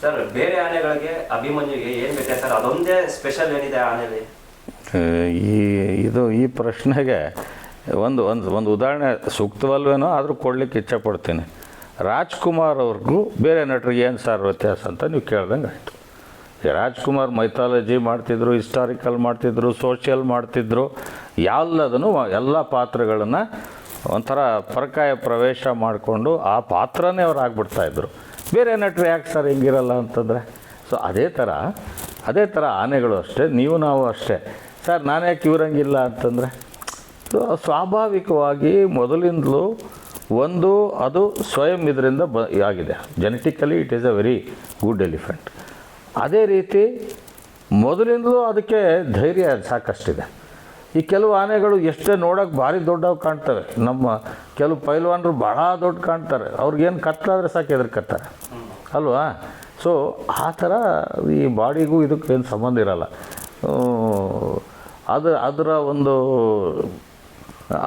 Sir, ಬೇರೆ ಆನೆಗಳಿಗೆ ಅಭಿಮನ್ಯುಗೆ ಏನು ಸರ್? ಅದೊಂದೇ ಸ್ಪೆಷಲ್ ಏನಿದೆ ಆ ಆನೆಯಲ್ಲಿ ಈ, ಇದು ಈ ಪ್ರಶ್ನೆಗೆ ಒಂದು ಒಂದು ಒಂದು ಉದಾಹರಣೆ ಸೂಕ್ತವಲ್ವೇನೋ, ಆದರೂ ಕೊಡ್ಲಿಕ್ಕೆ ಇಚ್ಛಪಡ್ತೀನಿ. ರಾಜ್ಕುಮಾರ್ ಅವ್ರಿಗೂ ಬೇರೆ ನಟರಿಗೆ ಏನು ಸರ್ ವ್ಯತ್ಯಾಸ ಅಂತ ನೀವು ಕೇಳ್ದಂಗೆ ಆಯಿತು. ರಾಜ್ಕುಮಾರ್ ಮೈಥಾಲಜಿ ಮಾಡ್ತಿದ್ರು ಹಿಸ್ಟಾರಿಕಲ್ ಮಾಡ್ತಿದ್ರು ಸೋಷಿಯಲ್ ಮಾಡ್ತಿದ್ರು ಎಲ್ಲದನ್ನು ಎಲ್ಲ ಪಾತ್ರಗಳನ್ನು ಒಂಥರ ಪರಕಾಯ ಪ್ರವೇಶ ಮಾಡಿಕೊಂಡು ಆ ಪಾತ್ರನೇ ಅವ್ರು ಆಗ್ಬಿಡ್ತಾಯಿದ್ರು ಬೇರೆ ನಟರು ಯಾಕೆ ಸರ್ ಹಿಂಗಿರಲ್ಲ ಅಂತಂದರೆ ಸೊ ಅದೇ ಥರ ಅದೇ ಥರ ಆನೆಗಳು ಅಷ್ಟೇ, ನೀವು ನಾವು ಅಷ್ಟೇ. ಸರ್ ನಾನು ಯಾಕೆ ಇವ್ರಂಗಿಲ್ಲ ಅಂತಂದರೆ ಸೊ ಸ್ವಾಭಾವಿಕವಾಗಿ ಮೊದಲಿಂದಲೂ ಒಂದು, ಅದು ಸ್ವಯಂ ಇದರಿಂದ ಬ, ಆಗಿದೆ. Genetically it is a very good elephant ಅದೇ ರೀತಿ, ಮೊದಲಿಂದಲೂ ಅದಕ್ಕೆ ಧೈರ್ಯ ಸಾಕಷ್ಟಿದೆ. ಈ ಕೆಲವು ಆನೆಗಳು ಎಷ್ಟೇ ನೋಡೋಕೆ ಭಾರಿ ದೊಡ್ಡವು ಕಾಣ್ತವೆ. ನಮ್ಮ ಕೆಲವು ಪೈಲ್ವಾನರು ಭಾಳ ದೊಡ್ಡ ಕಾಣ್ತಾರೆ. ಅವ್ರಿಗೇನು ಕತ್ತಾದರೆ ಸಾಕು ಎದುರ್ಕತ್ತಾರೆ ಅಲ್ವಾ? ಸೊ ಆ ಥರ ಈ ಬಾಡಿಗೂ ಇದಕ್ಕೆ ಏನು ಸಂಬಂಧ ಇರಲ್ಲ. ಅದು ಅದರ ಒಂದು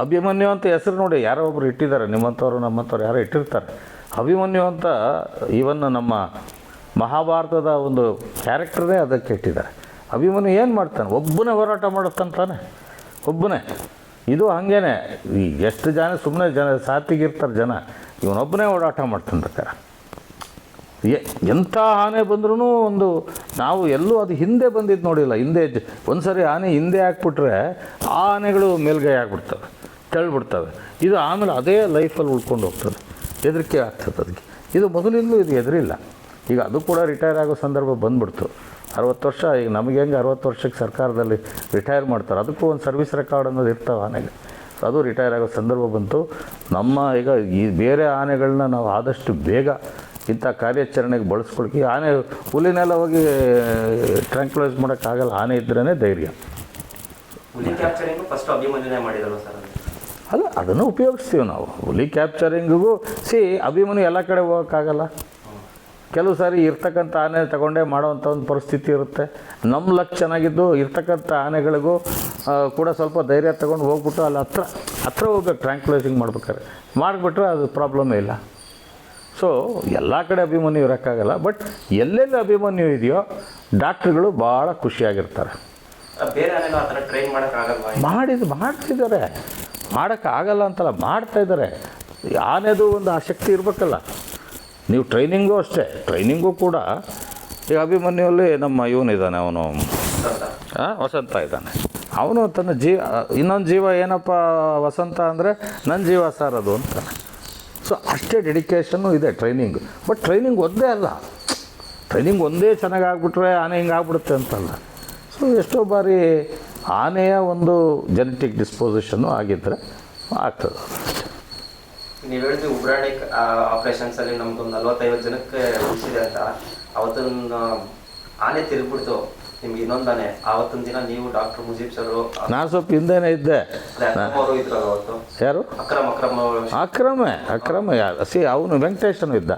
ಅಭಿಮನ್ಯು ಅಂತ ಹೆಸರು ನೋಡಿ ಯಾರೋ ಒಬ್ರು ಇಟ್ಟಿದ್ದಾರೆ. ನಿಮ್ಮಂಥವ್ರು, ನಮ್ಮಂಥವ್ರು ಯಾರೋ ಇಟ್ಟಿರ್ತಾರೆ. ಅಭಿಮನ್ಯು ಅಂತ ಈವನ್ ನಮ್ಮ ಮಹಾಭಾರತದ ಒಂದು ಕ್ಯಾರೆಕ್ಟರ್ನೇ ಅದಕ್ಕೆ ಇಟ್ಟಿದ್ದಾರೆ. ಅಭಿಮನ್ಯು ಏನು ಮಾಡ್ತಾನೆ? ಒಬ್ಬನೇ ಹೋರಾಟ ಮಾಡುತ್ತಂತಾನೆ ಒಬ್ಬನೇ. ಇದು ಹಾಗೇನೆ. ಎಷ್ಟು ಜನ ಸುಮ್ಮನೆ ಜನ ಸಾತಿಗಿರ್ತಾರೆ ಜನ. ಇವನೊಬ್ಬನೇ ಓಡಾಟ ಎ- ಎಂಥ ಆನೆ ಬಂದ್ರೂ ಒಂದು ನಾವು ಎಲ್ಲೂ ಅದು ಹಿಂದೆ ಬಂದಿದ್ದು ನೋಡಿಲ್ಲ. ಹಿಂದೆ ಒಂದು ಸರಿ ಆನೆ ಹಿಂದೆ ಹಾಕ್ಬಿಟ್ರೆ ಆ ಆನೆಗಳು ಮೇಲ್ಗೈ ಆಗ್ಬಿಡ್ತವೆ, ತೆಳ್ಬಿಡ್ತವೆ. ಇದು ಆಮೇಲೆ ಅದೇ ಲೈಫಲ್ಲಿ ಉಳ್ಕೊಂಡು ಹೋಗ್ತದೆ. ಹೆದರಿಕೆ ಆಗ್ತದೆ ಅದಕ್ಕೆ ಇದು ಮೊದಲಿಂದಲೂ ಇದು ಹೆದರಿಲ್ಲ. ಈಗ ಅದು ಕೂಡ ರಿಟೈರ್ ಆಗೋ ಸಂದರ್ಭ ಬಂದ್ಬಿಡ್ತು. ಅರವತ್ತು ವರ್ಷ ಈಗ ನಮಗೆ ಹೆಂಗೆ ಅರವತ್ತು ವರ್ಷಕ್ಕೆ ಸರ್ಕಾರದಲ್ಲಿ ರಿಟೈರ್ ಮಾಡ್ತಾರೆ? ಅದಕ್ಕೂ ಒಂದು ಸರ್ವಿಸ್ ರೆಕಾರ್ಡ್ ಅನ್ನೋದು ಇರ್ತಾವೆ ಆನೆಗೆ. ಅದು ರಿಟೈರ್ ಆಗೋ ಸಂದರ್ಭ ಬಂತು. ನಮ್ಮ ಈಗ ಈ ಬೇರೆ ಆನೆಗಳನ್ನ ನಾವು ಆದಷ್ಟು ಬೇಗ ಇಂಥ ಕಾರ್ಯಾಚರಣೆಗೆ ಬಳಸ್ಕೊಳಕ್ಕೆ ಆನೆ ಹುಲಿನೆಲ್ಲ ಹೋಗಿ ಟ್ರ್ಯಾಂಕ್ಲೈಸ್ ಮಾಡೋಕ್ಕಾಗಲ್ಲ ಆನೆ ಇದ್ರೇ ಧೈರ್ಯ. ಅಲ್ಲ ಅದನ್ನು ಉಪಯೋಗಿಸ್ತೀವಿ ನಾವು. ಹುಲಿ ಕ್ಯಾಪ್ಚರಿಂಗಿಗೂ ಸಿ ಅಭಿಮನ್ಯು ಎಲ್ಲ ಕಡೆ ಹೋಗೋಕ್ಕಾಗಲ್ಲ. ಕೆಲವು ಸಾರಿ ಇರ್ತಕ್ಕಂಥ ಆನೆ ತಗೊಂಡೇ ಮಾಡೋವಂಥ ಒಂದು ಪರಿಸ್ಥಿತಿ ಇರುತ್ತೆ. ನಮ್ಮ ಲಕ್ ಚೆನ್ನಾಗಿದ್ದು ಇರ್ತಕ್ಕಂಥ ಆನೆಗಳಿಗೂ ಕೂಡ ಸ್ವಲ್ಪ ಧೈರ್ಯ ತಗೊಂಡು ಹೋಗ್ಬಿಟ್ಟು ಅಲ್ಲಿ ಹತ್ರ ಹತ್ರ ಹೋಗ್ಬೇಕು ಟ್ರ್ಯಾಂಕ್ಲೈಸಿಂಗ್ ಮಾಡ್ಬೇಕಾದ್ರೆ. ಮಾಡಿಬಿಟ್ರೆ ಅದು ಪ್ರಾಬ್ಲಮೇ ಇಲ್ಲ. ಸೊ ಎಲ್ಲ ಕಡೆ ಅಭಿಮನ್ಯು ಇರೋಕ್ಕಾಗಲ್ಲ ಬಟ್ ಎಲ್ಲೆಲ್ಲಿ ಅಭಿಮನ್ಯು ಇದೆಯೋ ಡಾಕ್ಟ್ರುಗಳು ಭಾಳ ಖುಷಿಯಾಗಿರ್ತಾರೆ. ಮಾಡಿದ್ದು ಮಾಡ್ತಿದ್ದಾರೆ. ಮಾಡೋಕ್ಕಾಗಲ್ಲ ಅಂತಲ್ಲ ಮಾಡ್ತಾಯಿದ್ದಾರೆ ಆನೆದು ಒಂದು ಆಸಕ್ತಿ ಇರಬೇಕಲ್ಲ. ನೀವು ಟ್ರೈನಿಂಗು ಅಷ್ಟೇ ಟ್ರೈನಿಂಗು ಕೂಡ ಈಗ ಅಭಿಮನ್ಯುವಲ್ಲಿ ನಮ್ಮ ಇವನಿದ್ದಾನೆ ಅವನು. ವಸಂತ ಇದ್ದಾನೆ. ಅವನು ತನ್ನ ಜೀವ ಇನ್ನೊಂದು ಜೀವ ಏನಪ್ಪ ವಸಂತ ಅಂದರೆ ನನ್ನ ಜೀವ ಸರ್ ಅದು ಅಂತ. ಸೊ ಅಷ್ಟೇ ಡೆಡಿಕೇಶನ್ನು ಇದೆ ಟ್ರೈನಿಂಗ್ ಬಟ್ ಟ್ರೈನಿಂಗ್ ಒಂದೇ ಅಲ್ಲ. ಟ್ರೈನಿಂಗ್ ಒಂದೇ ಚೆನ್ನಾಗಿ ಆಗ್ಬಿಟ್ರೆ ಆನೆ ಹಿಂಗೆ ಆಗ್ಬಿಡುತ್ತೆ ಅಂತಲ್ಲ. ಸೊ ಎಷ್ಟೋ ಬಾರಿ ಆನೆಯ ಒಂದು ಜೆನೆಟಿಕ್ ಡಿಸ್ಪೋಸಿಷನ್ನು ಆಗಿದ್ದರೆ ಆಗ್ತದೆ. ನೀವು ಹೇಳಿದ್ವಿ ಉಬ್ರಾಣಿ ಆಪರೇಷನ್ಸ್ ಅಲ್ಲಿ ನಮ್ಗೊಂದು ನಲ್ವತ್ತೈವತ್ತು ಜನಕ್ಕೆ ಉಳಿಸಿದೆ ಅಂತ. ಅವತ್ತೊಂದು ಆನೆ ತಿರುಗ್ಬಿಡ್ತು. ನಿಮ್ಗೆ ಇನ್ನೊಂದು ಆನೆ ಆವತ್ತಿನ ದಿನ ನೀವು ಡಾಕ್ಟರ್ ಮುಜೀಬ್ ಸರ್ ನಾನು ಸ್ವಲ್ಪ ಹಿಂದೆನೇ ಇದ್ದೆ. ಅಕ್ರಮ್ ಅವರು ಇದ್ರು ಅವತ್ತು? ಯಾರು? ಅಕ್ರಮ ಅಕ್ರಮ ಅಕ್ರಮ ಅಕ್ರಮ ಯಾರು? ಸಿ ಅವನು ವೆಂಕಟೇಶನು ಇದ್ದ.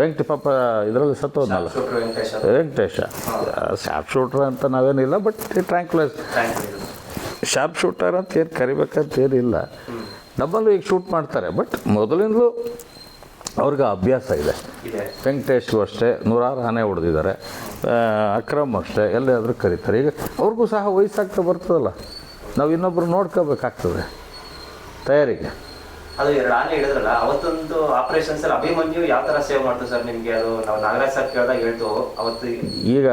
ವೆಂಕಟ ಪಾಪ ಇದರಲ್ಲಿ ಸತ್ತೋದ್ನಲ್ಲ. ವೆಂಕಟೇಶ್. ಶಾರ್ಪ್ ಶೂಟ್ರ್ ಅಂತ ನಾವೇನಿಲ್ಲ ಬಟ್ ಟ್ರ್ಯಾಂಕ್ಲೈಸ್ ಶಾಪ್ ಶೂಟರ್ ಅಂತ ಏನು ಕರಿಬೇಕಂತ ಏನಿಲ್ಲ. ನಮ್ಮಲ್ಲೂ ಈಗ ಶೂಟ್ ಮಾಡ್ತಾರೆ ಬಟ್ ಮೊದಲಿಂದಲೂ ಅವ್ರಿಗೆ ಅಭ್ಯಾಸ ಇದೆ. ವೆಂಕಟೇಶ್ ವೆಂಕಟೇಶ್ಗೂ ಅಷ್ಟೇ ನೂರಾರು ಆನೆ ಹೊಡೆದಿದ್ದಾರೆ ಅಕ್ರಮ್ ಅಷ್ಟೇ ಎಲ್ಲಾದರೂ ಕರೀತಾರೆ. ಈಗ ಅವ್ರಿಗೂ ಸಹ ವಯಸ್ಸಾಗ್ತಾ ಬರ್ತದಲ್ಲ ನಾವು ಇನ್ನೊಬ್ರು ನೋಡ್ಕೋಬೇಕಾಗ್ತದೆ ತಯಾರಿಗೆ. ಅದು ಎರಡು ಆನೆ ಹಿಡಿದ್ರಲ್ಲ ಅವತ್ತೊಂದು ಆಪರೇಷನ್ಸ್ ಅಲ್ಲಿ ಅಭಿಮನ್ಯು ಯಾವ ತರ ಸೇವ್ ಮಾಡ್ತು ಸರ್ ನಿಮಗೆ? ಅದು ನಾವು ನಾಗರಾಜ್ ಸರ್ ಕೇಳಿದಾಗ ಹೇಳ್ತು ಅವತ್ತು ಈಗ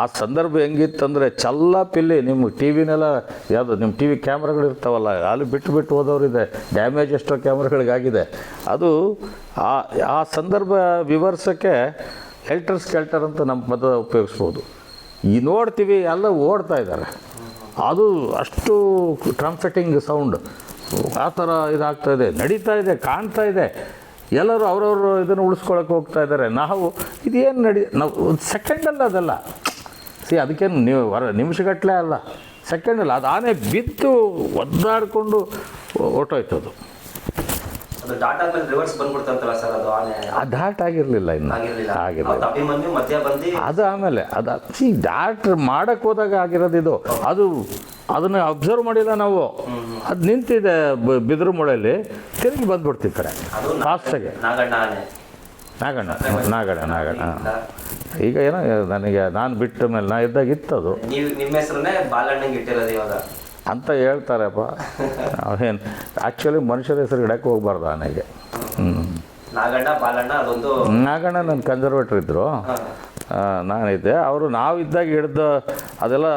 ಆ ಸಂದರ್ಭ ಹೆಂಗಿತ್ತಂದರೆ ಚಲ್ಲ ಪಿಲ್ಲಿ. ನಿಮ್ಮ ಟಿ ವಿನೆಲ್ಲ ಯಾವುದು, ನಿಮ್ಮ ಟಿ ವಿ ಕ್ಯಾಮ್ರಾಗಳು ಇರ್ತಾವಲ್ಲ, ಅಲ್ಲಿ ಬಿಟ್ಟು ಬಿಟ್ಟು ಹೋದವರಿದೆ. ಡ್ಯಾಮೇಜ್ ಎಷ್ಟೋ ಕ್ಯಾಮ್ರಾಗಳಿಗಾಗಿದೆ. ಅದು ಆ ಆ ಸಂದರ್ಭ ವಿವರಿಸೋಕ್ಕೆ ಹೆಲ್ಟರ್ ಸ್ಕೆಲ್ಟರ್ ಅಂತ ನಮ್ಮ ಪದ ಉಪಯೋಗಿಸ್ಬೋದು. ಈ ನೋಡ್ತೀವಿ, ಎಲ್ಲ ಓಡ್ತಾ ಇದ್ದಾರೆ. ಅದು ಅಷ್ಟು ಟ್ರಂಫೆಟಿಂಗ್ ಸೌಂಡ್ ಆ ಥರ ಇದಾಗ್ತಾ ಇದೆ, ನಡೀತಾ ಇದೆ, ಕಾಣ್ತಾ ಇದೆ. ಎಲ್ಲರೂ ಅವರವರು ಇದನ್ನು ಉಳಿಸ್ಕೊಳಕ್ಕೆ ಹೋಗ್ತಾ ಇದ್ದಾರೆ. ನಾವು, ಇದೇನು ನಡಿ, ನಾವು, ಒಂದು ಸೆಕೆಂಡಲ್ಲ ಅದಲ್ಲ. ಸಿ ಅದಕ್ಕೇನು ನೀವು ವರ ನಿಮಿಷಗಟ್ಟಲೆ ಅಲ್ಲ ಸೆಕೆಂಡಲ್ಲ ಅದು ಆನೆ ಬಿದ್ದು ಒದ್ದಾಡಿಕೊಂಡು ಹೊರ್ಟೋಯ್ತು ಅದು ಅದು ಡಾಟ್ ಆದ್ಮೇಲೆ ರಿವರ್ಸ್ ಬಂದ್ಬಿಡ್ತಂತಲ್ಲ ಸರ್ ಅದು ಆನೆ? ಆ ಡಾಟ್ ಆಗಿರಲಿಲ್ಲ ಇನ್ನು. ಆಗಿರ್ಲಿಲ್ಲ. ಆಗಿರಲಿಲ್ಲ. ಅವತ್ತು ಅಭಿಮನ್ಯು ಮಧ್ಯ ಬಂದು ಅದು ಆಮೇಲೆ ಅದು ಸಿ ಡಾಟ್ ಮಾಡಕ್ಕೆ ಹೋದಾಗ ಆಗಿರೋದು ಇದು. ಅದು ಅದನ್ನು ಅಬ್ಸರ್ವ್ ಮಾಡಿಲ್ಲ ನಾವು. ಅದು ನಿಂತಿದೆ ಬ- ಬಿದಿರು ಮೊಳೆಯಲ್ಲಿ ತಿರುಗಿ ಬಂದ್ಬಿಡ್ತೀವಿ ಈ ಕಡೆ. ಅದು ಫಾಸ್ಟಾಗಿ ನಾಗಣ್ಣ ಆನೆ. ನಾಗಣ್ಣ ನಾಗಣ್ಣ ನಾಗಣ್ಣ ಈಗ ಏನೋ ನನಗೆ ನಾನು ಬಿಟ್ಟ ಮೇಲೆ ನಾ ಇದ್ದಾಗ ಇತ್ತು ಅದು ನಿಮ್ಮ ಹೆಸರನ್ನೇ ಬಾಲಣ್ಣಂಗೆ ಇಟ್ಟಿರೋದು ಇವಾಗ. ಅಂತ ಹೇಳ್ತಾರಪ್ಪ. ಅವೇನು ಆ್ಯಕ್ಚುಲಿ ಮನುಷ್ಯರ ಹೆಸರು ಇಡಕ್ಕೆ ಹೋಗ್ಬಾರ್ದು ನನಗೆ ಹ್ಞೂ ನಾಗಣ್ಣ ಬಾಲಣ್ಣ ಅದೊಂದು ನಾಗಣ್ಣ ನನ್ನ ಕನ್ಸರ್ವೇಟ್ರ್ ಇದ್ದರು. ನಾನಿದ್ದೆ. ಅವರು ನಾವಿದ್ದಾಗ ಹಿಡ್ದ ಅದೆಲ್ಲ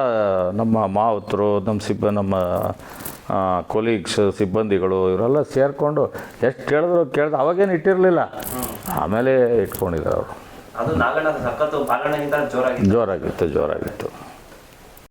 ನಮ್ಮ ಮಾವತರು ನಮ್ಮ ಸಿಬ್ಬ ನಮ್ಮ ಕೊಲೀಗ್ಸ್ ಸಿಬ್ಬಂದಿಗಳು ಇವರೆಲ್ಲ ಸೇರಿಕೊಂಡು ಎಷ್ಟು ಕೇಳಿದ್ರು ಕೇಳ್ದು ಅವಾಗೇನು ಇಟ್ಟಿರಲಿಲ್ಲ. ಆಮೇಲೆ ಇಟ್ಕೊಂಡಿದ್ದಾರೆ ಅವರು ಅದು ನಾಗಣ್ಣ ಸಖತ್ತು ಬಾಲಣ್ಣಗಿಂತ ಜೋರಾಗಿತ್ತು ಜೋರಾಗಿತ್ತು ಜೋರಾಗಿತ್ತು